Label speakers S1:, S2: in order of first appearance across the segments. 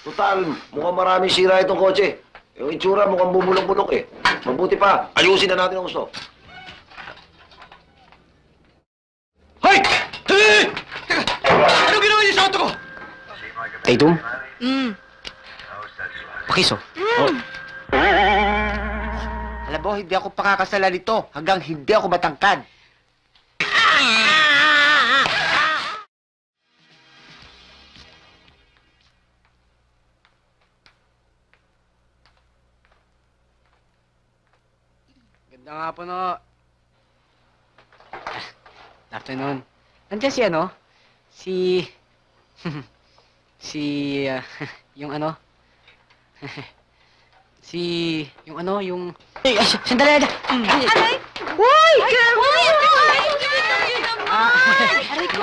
S1: Total, mukhang maraming sira itong kotse. Yung itsura mukhang bumulong-bulok eh. Mabuti pa, ayusin na natin ang gusto.
S2: Hoy! Hey! Ano ginawa niyo sa auto ko?
S3: Tatum,
S4: Mm.
S3: pakiso. Oh. Alam mo, hindi ako pakakasala nito hanggang hindi ako matangkad.
S5: Ganda nga po, no. Afternoon. Nandiyan si ano? Si... si... ah, yung ano? si... Yung ano, yung... Ay, ay, sandali, sandali.
S4: Aray! Uy! Uy!
S5: Ah,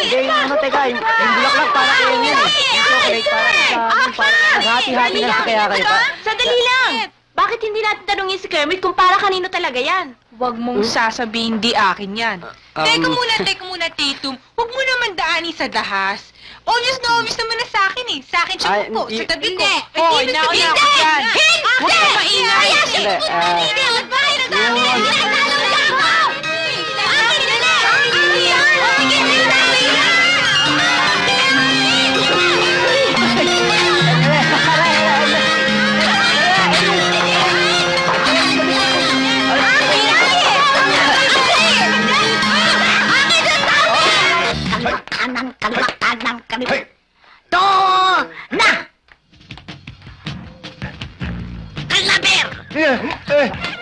S5: Hindi, yung ano, teka, yung, yung bulaklak para kayo eh. Yung chocolate para sa amin, para hati-hati na lang kaya kayo pa.
S4: Sandali lang! Bakit hindi natin tanungin si Kermit kung para kanino talaga yan?
S6: Huwag mong sasabihin di akin yan.
S5: Um,
S6: teka muna, teka muna, Tatum. Huwag mo naman daanin sa dahas. Obvious na obvious naman na sa akin eh. Sa akin siya
S5: Ay,
S6: po,
S5: hindi.
S6: sa tabi ko.
S4: Hindi.
S6: Hoy,
S4: Hindi.
S6: nauna
S4: Hindi.
S6: ako dyan.
S4: Hindi.
S6: Huwag ka maingay.
S5: Hindi, ah,
S4: Hindi! Ba't ba kayo nagsabi?
S5: yung-
S4: Ginagalo lang ako!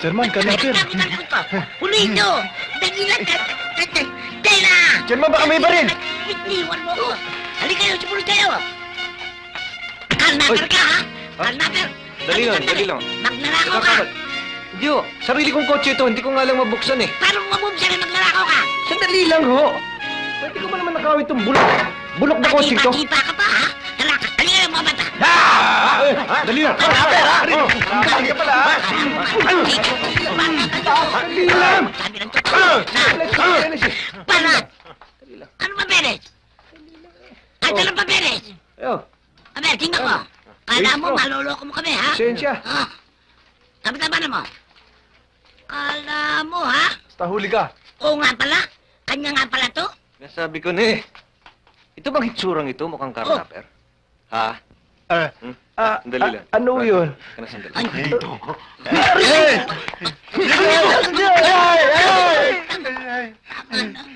S2: Eh, Chairman, kanaper.
S4: Huliin nyo! Dagilan ka! Tela!
S2: Chairman, baka may baril.
S4: Iniwan mo ko! Halika kayo, sumunod kayo! Kalnaper ka, ha? Kalnaper!
S1: Dali lang, dali lang.
S4: Magnanakaw ka!
S1: Hindi ho, sarili kong kotse ito, hindi ko nga lang mabuksan eh.
S4: Paano mo mabubsa na magnanakaw ka?
S1: Sandali lang ho. Pwede ko ba naman nakawin itong bulok? Bulok na kotse ito?
S4: Pati-pati pa ka pa, ha? Mga bata!
S1: Dali. Kalnaper, ha? Kalnaper ka pala? Dali lang.
S4: Sabi ng totoo! Na! Para! Ano ba, Beres? Ay, dala pa, Beres!
S1: Ayo,
S4: Aber, tingnan ko! Kala mo, maloloko mo kami, ha?
S1: sensya.
S4: Sabi na mo? Kala mo, ha?
S2: Basta huli ka.
S4: Oo nga pala. Kanya nga pala to.
S1: Nasabi ko na eh. Ito bang hitsurang ito mukhang karnaper? Ha?
S2: Ah,
S1: Hmm?
S2: ah,
S1: Sandali lang.
S2: ah, ano yun?
S1: Ka na sandali.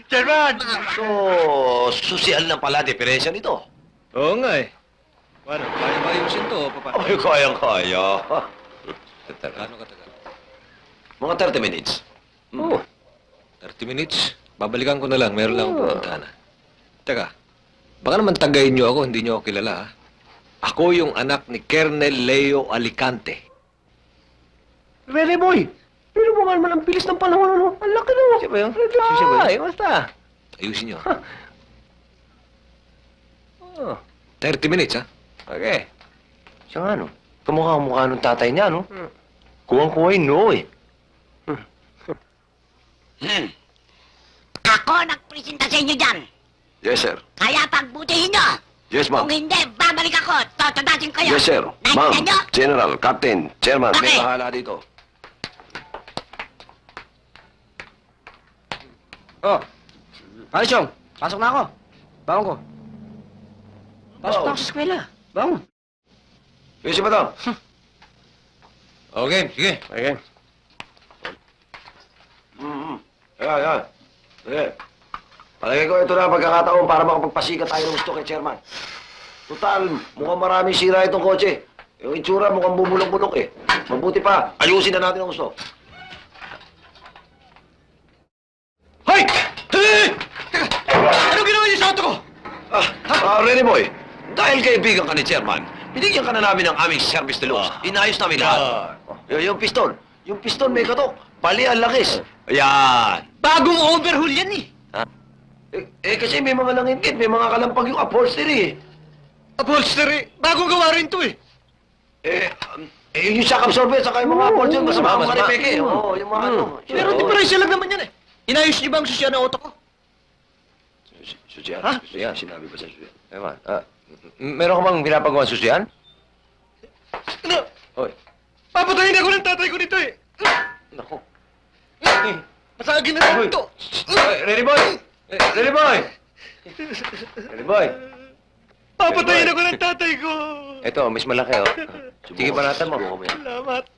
S2: Chairman!
S1: So, social na pala diferensya nito.
S2: Oo nga eh.
S1: Paano? Kaya ba ayusin to? Papa? Ay, kayang-kaya.
S7: Gaano katagal?
S1: Mga 30 minutes.
S7: Oh, 30 minutes. Babalikan ko na lang. Meron lang akong pupuntahan. ah. Teka, baka naman tagayin niyo ako, hindi niyo ako kilala. ah. Ako yung anak ni Colonel Leo Alicante.
S1: Really, boy? Pero mo nga naman ang bilis ng panahon, ano? Ang laki na. Siya ba yun? Siya ba yun? basta.
S7: Ayusin niyo.
S1: Oh,
S7: 30 minutes, ha?
S1: okay. Siya nga, no? Kamukha-mukha nung tatay niya, no? Kuwang-kuway, no, eh.
S4: Ako nagpresenta sa inyo dyan.
S1: Yes, sir.
S4: Kaya pagbutihin nyo.
S1: Yes,
S4: Kung hindi, babalik ako. Totadasin kayo.
S1: Yes, sir. Ma'am,
S4: nyo?
S1: General, Captain, Chairman, may bahala dito.
S5: Oh, Ayos yung, pasok na ako. Bangon ko. Pasok
S1: Oh.
S5: na ako sa eskwela. Bangon.
S1: Yes, si Madam.
S7: Okay, sige.
S1: Okay. Mm-hmm. Ayan, ayan. Sige. Palagay ko ito na ang pagkakataon para makapagpasikat tayo ng gusto kay Chairman. Total, mukhang maraming sira itong kotse. Yung itsura mukhang bumulong-bulok eh. Mabuti pa, ayusin na natin ang gusto.
S2: Hoy! Hey! Ano ginawa niyo sa auto ko?
S1: Ah, ah, Rene Boy, dahil kaibigan ka ni Chairman, binigyan ka na namin ng aming service de looks. Inayos namin lahat. Y- yung piston, yung piston may katok, pali ang langis. Ayan.
S5: Bagong overhaul yan eh.
S1: Eh, eh, kasi may mga langit may mga kalampag yung upholstery.
S2: Upholstery. Bagong gawa rin to eh.
S1: Eh, um, eh yung shock absorber, saka yung mga upholstery, masama ang mga peke. Oo, yung mga ano.
S2: Pero diferensya lang naman yan eh. Inayos niyo ba ang susya ng auto ko?
S1: Susiyan,
S2: Ha?
S1: susiyan, sinabi ba sa susiyan? Ewan, ah, meron ka bang pinapagawa susiyan?
S8: Ano?
S9: Hoy,
S8: Papatayin ako ng tatay ko nito eh!
S9: naku.
S8: Masagin na
S9: Hoy.
S8: ito!
S9: Ready boy! Ready boy! Ready boy!
S8: Papatayin
S9: Ready,
S8: ako ng tatay ko!
S9: Ito, mas malaki oh. Sige, banatan mo.
S8: Salamat!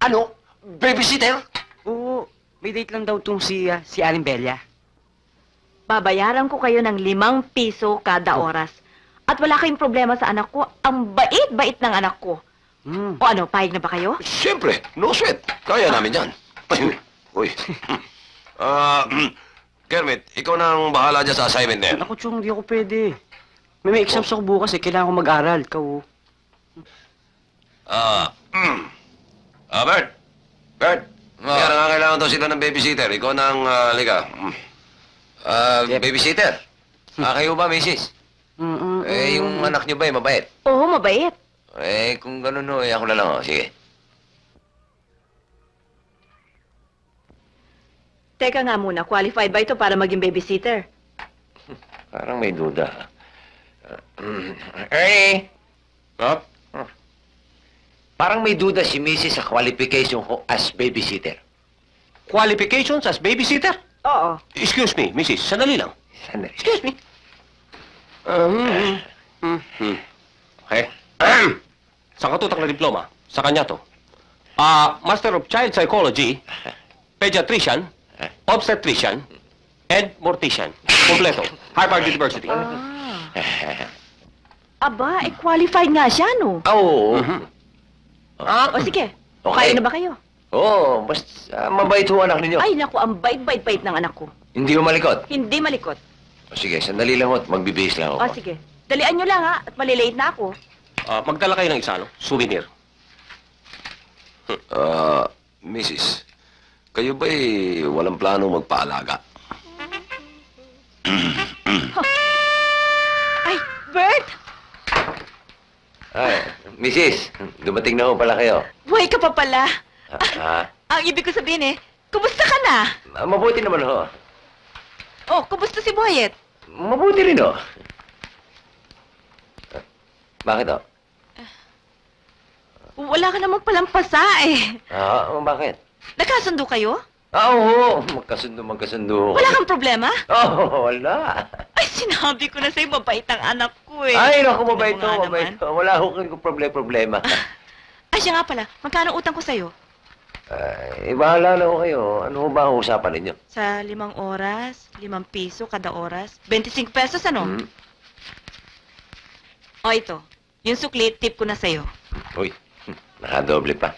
S5: Ano? Babysitter? Oo, may date lang daw tong si, ah, si Aling Belia.
S10: Babayaran ko kayo ng limang piso kada oras. At wala kayong problema sa anak ko. Ang bait-bait ng anak ko.
S5: Hmm.
S10: O ano, pahig na ba kayo?
S9: Siyempre, no sweat. Kaya namin yan. Uy. Ah, Kermit, ikaw na ang bahala dyan sa assignment na yan.
S5: Ako, Chong, hindi ako pwede. May, may exams ako bukas eh. Kailangan ko mag-aral. Ikaw, oh.
S9: Ah, mm. ah, Bert. Bert. Kaya nangangailangan daw sila ng babysitter. Ikaw na ang, ah, liga. Mm. Ah, babysitter. Ah, kayo ba, misis?
S5: Mm, mm,
S9: Eh, yung
S5: mm.
S9: anak niyo ba, eh, mabait?
S10: Oo, mabait.
S9: Eh, kung ganun, no, eh, ako na lang, oh. Sige.
S10: Teka nga muna, qualified ba ito para maging babysitter?
S9: Parang may duda. Uh, Ernie! Up? Parang may duda si Mrs. sa qualification ko as babysitter.
S8: Qualifications as babysitter?
S10: Oo.
S8: Excuse me, Mrs. Sandali lang.
S9: Sandali.
S8: Excuse me. Um, hmm.
S9: Okay?
S8: Sa katutak na diploma, sa kanya to. Ah, Master of Child Psychology, Pediatrician, Obstetrician, and Mortician. Kompleto. Harvard University.
S10: Aba, eh, qualified nga siya, no?
S9: Ah, oo.
S8: Ah,
S10: O sige,
S9: Okay.
S10: kaya na ba kayo?
S9: Oo, basta ah, mabait ho anak ninyo.
S10: Ay, naku, ang bait-bait-bait ng anak ko.
S9: Hindi ho malikot.
S10: Hindi malikot.
S9: O sige, sandali lang ho at magbibihis lang
S10: O
S9: ako.
S10: sige, dalian nyo lang ha, at malilate na ako.
S8: ah, magdala kayo ng isa, no? Souvenir.
S9: Ah, Mrs. Kayo ba'y walang plano magpaalaga?
S10: Ay, Bert!
S9: Ay, Mrs. Dumating na ho pala kayo.
S10: Buhay ka pa pala.
S9: Ah,
S10: Ang ibig ko sabihin eh, kumusta ka na?
S9: ah, mabuti naman ho.
S10: Oh, kumusta si Boyet?
S9: Mabuti rin ho. Ah, Bakit ho?
S10: Wala ka namang palang pasa eh.
S9: Ah, bakit?
S10: Nagkasundo kayo?
S9: Ah, oo. Magkasundo, magkasundo.
S10: Wala kang problema?
S9: Oh, wala.
S10: Ay, sinabi ko na sa'yo, mabait ang anak ko eh.
S9: Ay, naku, mabait
S10: Ano nga
S9: mabait
S10: naman?
S9: Wala ho kang problema-problema.
S10: Ay, siya nga pala, magkano utang ko sa'yo?
S9: Ay, bahala na ho kayo. Ano ho ba ang usapan ninyo?
S10: Sa limang oras, limang piso kada oras, 25 pesos ano?
S9: Hmm?
S10: O ito, yung sukli, tip ko na sa'yo.
S9: Uy, nakadoble pa.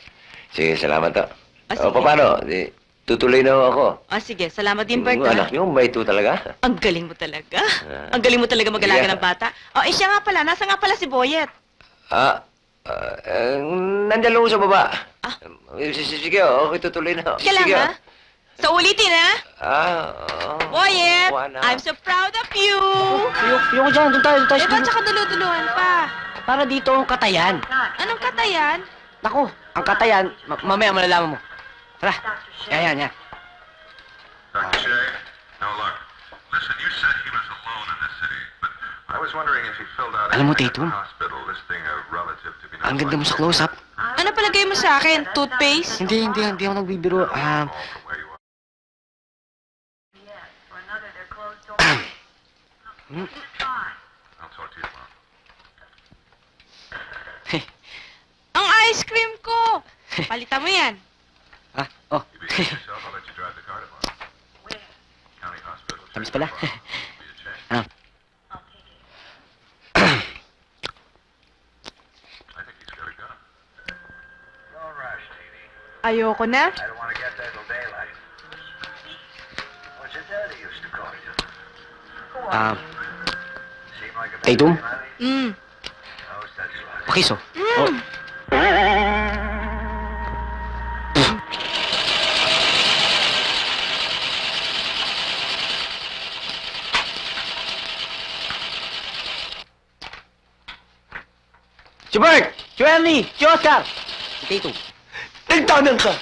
S9: Sige, salamat ho.
S10: Ah,
S9: O,
S10: sige.
S9: paano? Di, tutuloy na ho ako.
S10: O sige, salamat din, Bert.
S9: Yung
S10: ha?
S9: anak niyo, mabait ho talaga.
S10: Ang galing mo talaga.
S9: Ah.
S10: Ang galing mo talaga mag-alaga
S9: Yeah.
S10: ng bata. O, eh siya nga pala, nasa nga pala si Boyet.
S9: Ah, ah, eh, nandyan lang ho sa baba.
S10: Ah.
S9: Eh, s- s- Sige, ho, okay, tutuloy na ho.
S10: Sige lang,
S9: Sige, ho.
S10: ha? So, ulitin, ha?
S9: Ah, oh.
S10: Boyet,
S9: Wala.
S10: I'm so proud of you!
S5: Ayoko, ayoko dyan. Doon tayo, doon tayo.
S10: Eh, ba't saka duluduluhan pa?
S5: Para dito ang katayan.
S10: Anong katayan?
S5: Naku, ang katayan, ma- mamaya malalaman mo. Tara, yan, yan, yan.
S11: Dr. Shea? Now look, listen, you said he was alone in the city, but I was wondering if he filled out
S5: Alam mo, Tatum,
S11: hospital listing a relative to be
S5: Ang ganda mo sa close-up.
S6: Ano palagay mo sa akin? Toothpaste?
S5: Hindi, hindi, hindi ako nagbibiro. Ah,
S11: you tomorrow.
S6: Ang ice cream ko! Palitan mo yan.
S5: Tamis pala.
S11: Be a change.
S5: Ah.
S11: I think he's got a gun.
S1: Don't rush, TV.
S6: Ayoko na.
S1: I don't want to get there till daylight. What's your daddy used to call you?
S5: Ah,
S1: Seem like a bad
S5: Tatum?
S1: man, honey?
S6: Mm.
S1: Oh, that's right.
S5: pakiso.
S6: Mm.
S5: Si Bert! Si Ernie! Si Oscar! Si Tito.
S9: Nagtanang ka!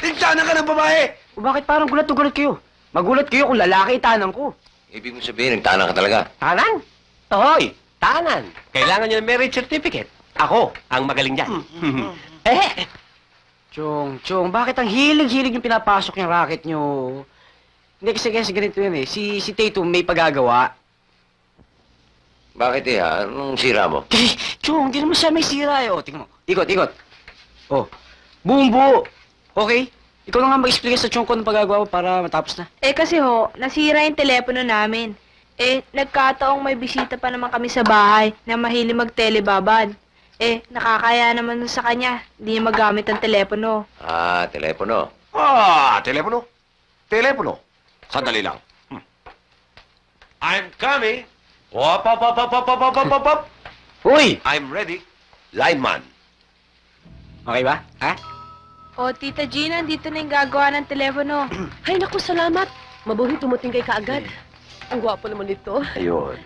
S9: Nagtanang ka ng babae!
S5: O bakit parang gulat na gulat kayo? Magulat kayo kung lalaki itanang ko.
S9: Ibig mo sabihin, nagtanang ka talaga.
S5: Tanan? Tohoy! Tanan!
S8: Kailangan niya ng marriage certificate.
S12: Ako ang magaling dyan.
S5: Eh! Chong, Chong, bakit ang hilig-hilig yung pinapasok yung racket nyo? Hindi kasi kasi ganito yun eh. Si, si Tatum may pagagawa.
S1: Bakit eh, ha? Anong sira mo?
S5: Chong, hindi naman siya may sira eh. O, tingnan mo. Ikot, ikot. Oh, buong buo. Okay? Ikaw na nga mag-explain sa Chong ko ng pagagawa mo para matapos na.
S6: Eh kasi ho, nasira yung telepono namin. Eh, nagkataong may bisita pa naman kami sa bahay na mahilig mag-telebabad. Eh, nakakaya naman sa kanya. Hindi niya magamit ang telepono.
S1: Ah, telepono.
S12: Ah, telepono. Telepono. Sandali lang. Hmm. I'm coming. Wop, wop, wop, wop, wop, wop, wop, wop,
S5: Uy!
S12: I'm ready. Lineman.
S5: Okay ba? Ha?
S6: O, Tita Gina, dito na yung gagawa ng telepono.
S13: Ay, naku, salamat. Mabuhi tumuting kay kaagad. Ang gwapo naman nito.
S1: Ayun.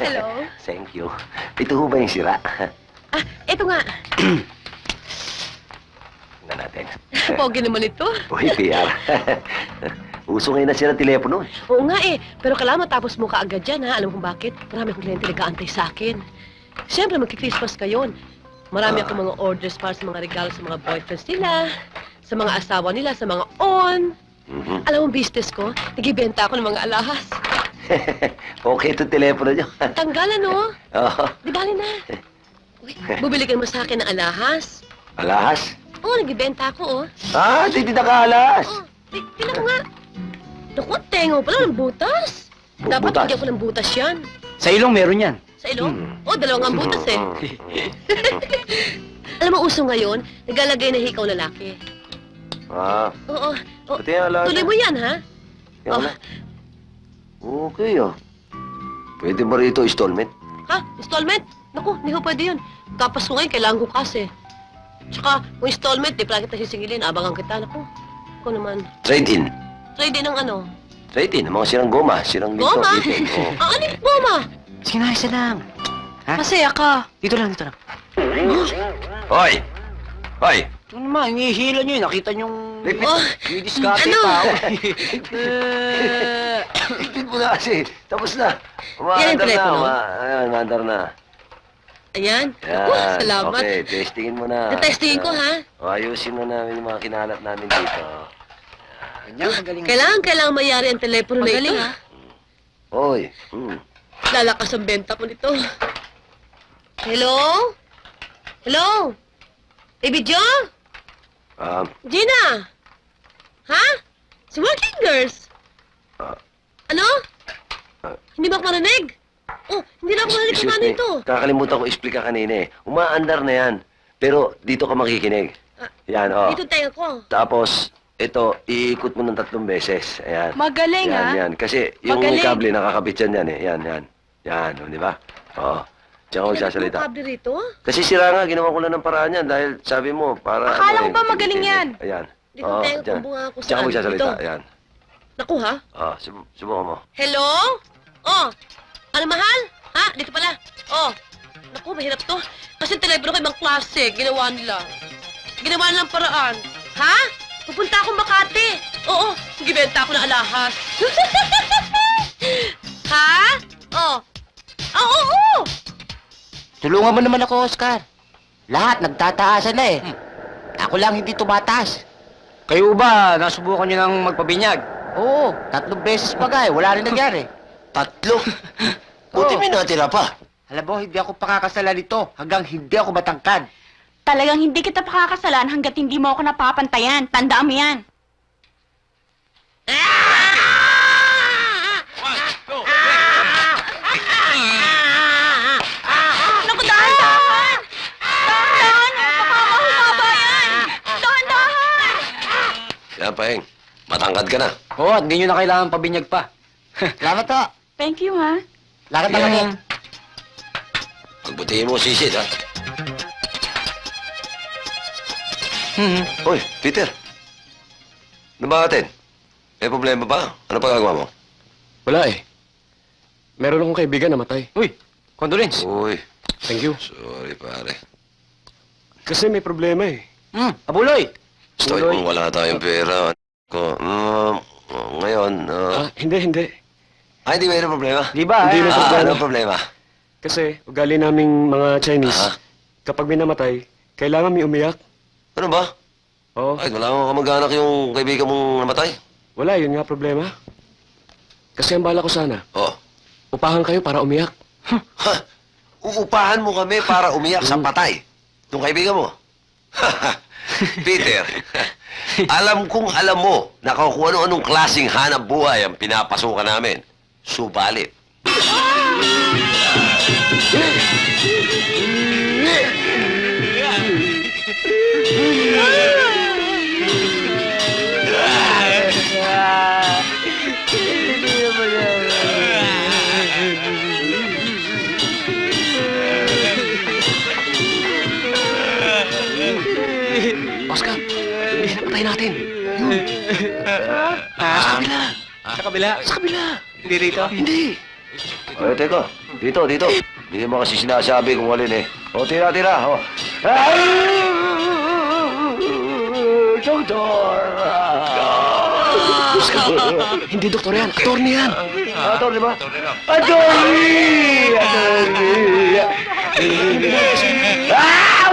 S13: Hello.
S1: Thank you. Ito ho ba yung sira?
S13: Ah, eto nga.
S1: Tingnan natin.
S13: Pogi naman ito.
S1: Uy, PR. Uso ngayon na sira telepono.
S13: Oo nga eh. Pero kailangan matapos mo kaagad yan ha. Alam mo kung bakit? Marami akong kliyente nag-aantay sa akin. Siyempre, magki-Christmas ngayon. Marami
S1: Ah.
S13: akong mga orders para sa mga regalo sa mga boyfriends nila, sa mga asawa nila, sa mga on.
S1: Mhm.
S13: Alam mo, business ko, nagibenta ako ng mga alahas.
S1: okay ito telepono nyo.
S13: Tanggal ano?
S1: Oo.
S13: Di bali na. Uy, bubili ka naman sa akin ng alahas.
S1: Alahas?
S13: Oo, nagibenta ako oh.
S1: Ah, di di nakahalas.
S13: Oh, ti- tingnan mo nga. Naku, tengo pala ng butas.
S1: Bu-
S13: Dapat
S1: butas?
S13: bigyan ko ng butas yan.
S5: Sa ilong meron yan.
S13: Sa ilong?
S1: Hmm.
S13: Oh, dalawang ang butas eh. Alam mo, uso ngayon, naglalagay na hikaw lalaki.
S1: ah,
S13: Oo, oh,
S1: pati yung alahas.
S13: tuloy mo yan, ha?
S1: Yan
S13: Oh.
S1: na. Okay, oh. Pwede ba rito installment?
S13: Ha? Installment? Naku, hindi ko pwede yun. Kapas ko ngayon, kailangan ko kasi. Tsaka, kung installment, di pala kita sisingilin, abangan kita. Naku, ako naman.
S1: Trade-in.
S13: Try din ng ano?
S1: Trade-in. Ang mga sirang goma. Sirang dito.
S13: Goma?
S1: dito. Oh.
S13: Ah, ano yung goma?
S5: Sige na, isa lang. Ha?
S6: Masaya ka.
S5: Dito lang, dito lang.
S1: Hoy! Hoy!
S5: Ito naman, hinihila nyo eh. Nakita nyong...
S1: Lipit.
S13: Oh,
S5: May diskarte
S13: Ano?
S5: tao.
S1: Ipit mo na kasi. Tapos na. Umaandar na.
S13: telepono?
S1: Uma- Ayan, umaandar na.
S13: ayan.
S1: Yan.
S13: Naku, salamat.
S1: Okay, testingin mo na.
S13: Natestingin ko, ha?
S1: O, ayusin mo namin yung mga kinalat namin dito.
S5: Ganyan, magaling.
S13: Kailangan, kailangan mayari ang telepono na ito.
S6: Magaling, ha?
S1: Hoy. Hmm.
S13: Lalakas ang benta ko nito. Hello? Hello? Baby Joe?
S1: Um,
S13: Gina? Ha? Si Working Girls?
S1: Ah.
S13: ano?
S1: Ah.
S13: hindi ba ako marinig? Oh, hindi na ako marinig kung
S1: excuse
S13: ano
S1: me.
S13: ito.
S1: Kakalimutan ko explica kanina eh. Umaandar na yan. Pero dito ka makikinig.
S13: Ah,
S1: Yan, oh.
S13: Dito tayo ko.
S1: Tapos, ito, iikot mo ng tatlong beses. Ayan.
S6: Magaling,
S1: yan,
S6: ha?
S1: yan. Kasi yung
S6: Magaling.
S1: kable nakakabit yan yan eh. Yan, yan. Yan, oh, di ba? Oo. Diyan ako magsasalita.
S13: Kable rito?
S1: Kasi sira nga, ginawa ko lang ng paraan yan dahil sabi mo, para...
S6: Akala
S1: ano
S6: ko
S1: eh,
S6: ba magaling yan?
S1: Ayan.
S13: Dito
S1: Oo,
S13: tayo
S1: dyan.
S13: kumbunga ako
S1: Diyan
S13: sa
S1: ka magsasalita.
S13: Dito.
S1: Ayan.
S13: Naku ha?
S1: Oh, sub- subukan mo.
S13: Hello? Oh, ano mahal? Ha? Dito pala. Oh, naku, mahirap to. Kasi telepono ko ibang klase. Ginawa nila. Ginawa nilang paraan. Ha? Pupunta akong Makati. Oo, gibenta ako ng alahas.
S3: Tulungan mo naman ako, Oscar. Lahat nagtataasan na eh. Ako lang hindi tumataas.
S5: Kayo ba, nasubukan nyo ng magpabinyag?
S3: Oo, tatlong beses pa nga eh. Wala rin nangyari.
S1: Tatlo? Buti
S3: Oo.
S1: may natira pa.
S3: Alam mo, hindi ako pakakasalan nito hanggang hindi ako matangkad.
S14: Talagang hindi kita pakakasalan hanggat hindi mo ako napapantayan. Tandaan mo yan. Naku,
S1: Paeng. Matangkad ka na.
S5: Oo, at hindi nyo na kailangan pabinyag pa.
S3: Salamat to.
S14: Thank you, ha?
S3: Lakad na kami.
S1: Pagbutihin mo sisid, ha?
S5: Hmm.
S1: Hoy, Peter. Ano ba atin? May problema ba? Ano pa gagawa mo?
S12: Wala eh. Meron akong kaibigan na matay.
S5: Uy, condolence.
S1: Uy,
S12: Thank you.
S1: sorry pare.
S12: Kasi may problema eh.
S5: Hmm, abuloy.
S1: Gusto
S5: Tuloy.
S1: kung wala tayong pera. Ko, mm, ngayon, ah,
S12: Ah, hindi, hindi.
S1: ah, hindi mayroong problema.
S5: Di ba?
S12: Hindi
S5: eh?
S12: na
S1: Ah,
S12: problema.
S1: ano problema?
S12: Kasi ugali naming mga Chinese,
S1: Ah,
S12: Kapag may namatay, kailangan may umiyak.
S1: Ano ba?
S12: Oo.
S1: Ay, wala akong kamag-anak yung kaibigan mong namatay.
S12: Wala, yun nga problema. Kasi ang bala ko sana,
S1: Oh.
S12: upahan kayo para umiyak.
S1: Ha? Uupahan mo kami para umiyak sa patay. Yung kaibigan mo. Peter, alam kong alam mo na kung ano anong klaseng hanap buhay ang pinapasukan namin. Subalit.
S12: Oscar, hinapatay natin. Yun. Ah. Ah, sa kabila. Ah.
S5: Sa kabila?
S12: Sa kabila.
S5: Hindi rito?
S12: Hindi.
S1: Ay, teka. Dito, dito. Hindi mo kasi sinasabi kung alin eh. O, tira, tira. O. Ay! Doktor!
S12: Hindi doktor yan. Attorney yan.
S1: Attorney ba? Attorney! Attorney! Ah!